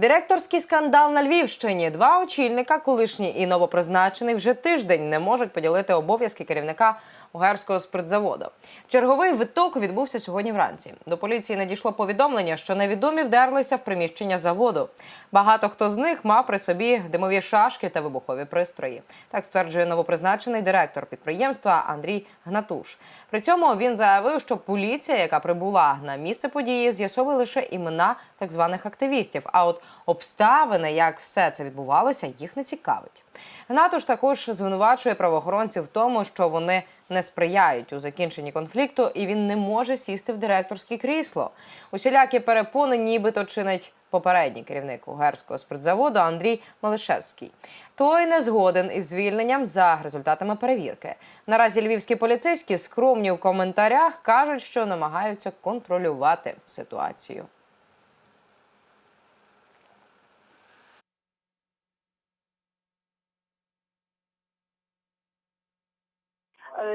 Директорський скандал на Львівщині. Два очільника, колишній і новопризначений, вже тиждень не можуть поділити обов'язки керівника угерського спиртзаводу. Черговий виток відбувся сьогодні вранці. До поліції надійшло повідомлення, що невідомі вдерлися в приміщення заводу. Багато хто з них мав при собі димові шашки та вибухові пристрої. Так стверджує новопризначений директор підприємства Андрій Гнатуш. При цьому він заявив, що поліція, яка прибула на місце події, з'ясовує лише імена так званих активістів. А от обставини, як все це відбувалося, їх не цікавить. Гнатуш також звинувачує правоохоронців в тому, що вони не сприяють у закінченні конфлікту, і він не може сісти в директорське крісло. Усілякі перепони, нібито чинить попередній керівник угерського спиртзаводу Андрій Малишевський. Той не згоден із звільненням за результатами перевірки. Наразі львівські поліцейські скромні в коментарях кажуть, що намагаються контролювати ситуацію.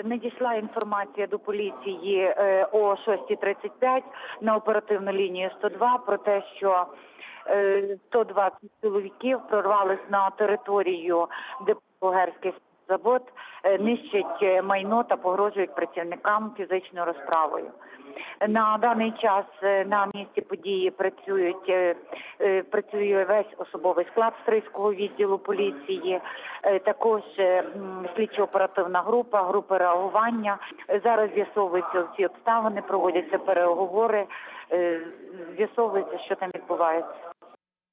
Надійшла інформація до поліції е, о 6.35 на оперативну лінію 102 про те, що е, 120 чоловіків прорвались на територію, де Бугерський завод, е, нищать е, майно та погрожують працівникам фізичною розправою. На даний час е, на місці події працюють е, е, працює весь особовий склад Стрийського відділу поліції, е, також е, слідчо-оперативна група, групи реагування. Е, Зараз з'ясовуються всі обставини, проводяться переговори, е, з'ясовується, що там відбувається.